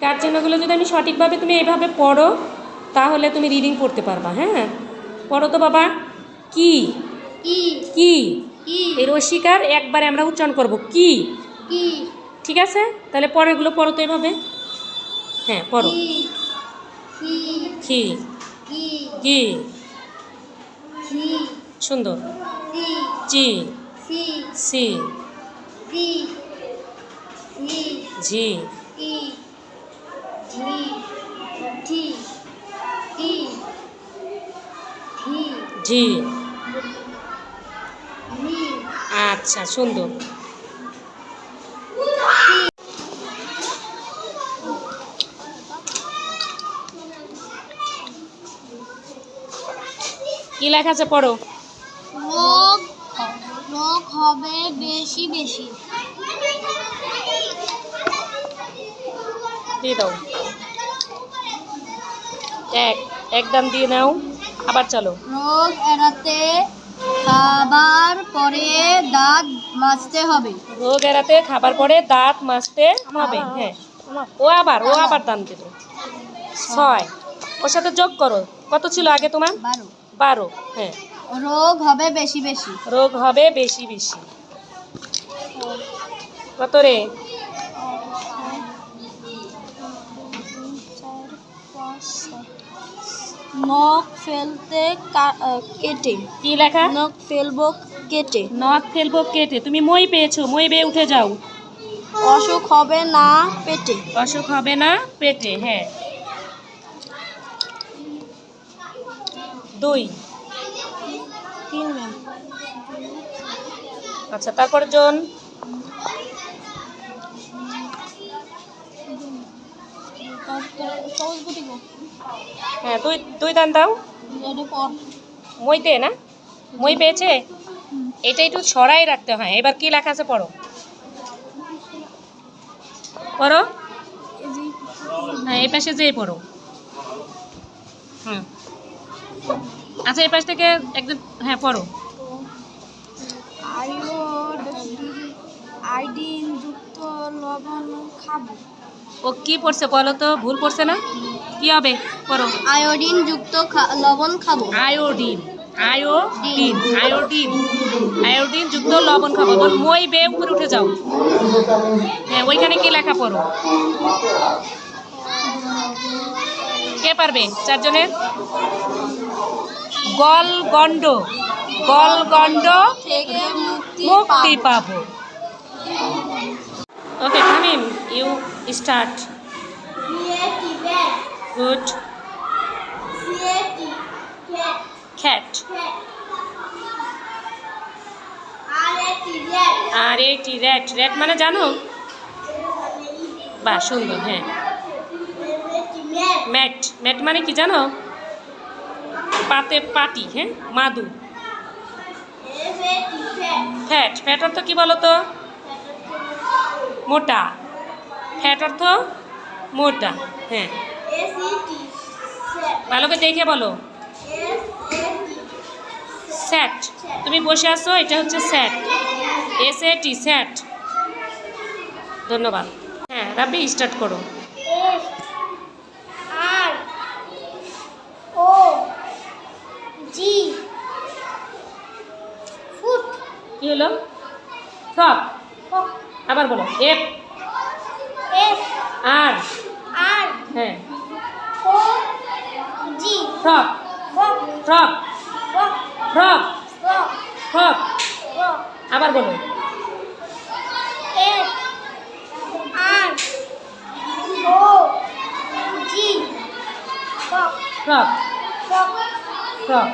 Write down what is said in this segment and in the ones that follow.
কার চিহ্নগুলো যদি আমি সঠিকভাবে তুমি এইভাবে পড়ো তাহলে তুমি রিডিং পড়তে পারবা হ্যাঁ? পড়ো তো বাবা। কি? কি? এই রসিকার একবারে আমরা উচ্চারণ করব কি? ঠিক আছে? তাহলে পরেরগুলো পড়ো তো এভাবে। হ্যাঁ পড়ো। কি সুন্দর। জি। সি সি ই হি আচ্ছা সুন্দর। কি লেখা আছে পড়ো? রোগ রোগ হবে বেশি বেশি। দিয়ে দাও। এক এক দাম দিয়ে নাও আবার চলো। রোগ এড়াতে খাবার পরে দাঁত মাজতে হবে। রোগ এড়াতে খাবার পরে দাঁত মাজতে হবে হ্যাঁ। ও আবার ও আবার দাম দিল। ছয় ওর সাথে যোগ করো কত ছিল আগে তোমার? বারো। বারো হ্যাঁ। রোগ হবে বেশি বেশি। রোগ হবে বেশি বেশি। কত রে? নখ ফেলতে কেটে। কি লেখা? নখ ফেলব কেটে। নখ ফেলব কেটে। তুমি মই পেয়েছ মই বেয়ে উঠে যাও। অসুখ হবে না পেটে। অসুখ হবে না পেটে হ্যাঁ। দুই। তিন ম্যাম আচ্ছা তারপর জন। হ্যাঁ দুই দুই দান দাও। মইতে না? মই পেয়েছে? এটা একটু ছড়াই রাখতে হয়। এবার কি লেখা আছে পড়ো। পড়ো। হ্যাঁ এই পাশে যেই পড়ো। হুম। আচ্ছা এই পাশ থেকে একদম হ্যাঁ পড়ো। আইডিন যুক্ত লবণ খাব। ও কি পড়ছে বলো তো? ভুল পড়ছে না? কি হবে? করো আয়োডিন যুক্ত লবণ খাব। আয়োডিন। আয়োডিন। আয়োডিন। আয়োডিন। যুক্ত লবণ খাব। মই বে উপরে উঠে যাও। হ্যাঁ ওইখানে কি লেখা পড়ো। কে পারবে? চারজনের গল গন্ড গল গন্ড থেকে মুক্তি পাবো। Okay Tamim you start. Good. Cat. R A T rat. Rat মানে জানো? বাহ, সুন্দর হ্যাঁ। ম্যাট। ম্যাট মানে কি জানো? পাতে পাটি হ্যাঁ? মাদু। ফ্যাট ফ্যাট অর্থ কি বলো তো মোটা। ফ্যাট অর্থ মোটা হ্যাঁ। ভালো করে দেখে বলো। স্যাট তুমি বসে আসো এটা হচ্ছে স্যাট। এস এ টি স্যাট। ধন্যবাদ। হ্যাঁ রাবি স্টার্ট করো। আর ও জি ফুট কি হলো? ফ্রক আবার বলো এফ আর আর হ্যাঁ O G frog frog frog frog আবার বলো এফ আর ও জি ফক ফ্রক ফক ফ্রক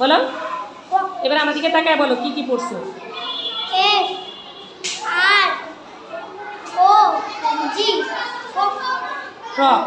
বলো এবার আমার দিকে তাকায় বলো কি কি পড়ছো এফ আর ও জি ফক ফ্রক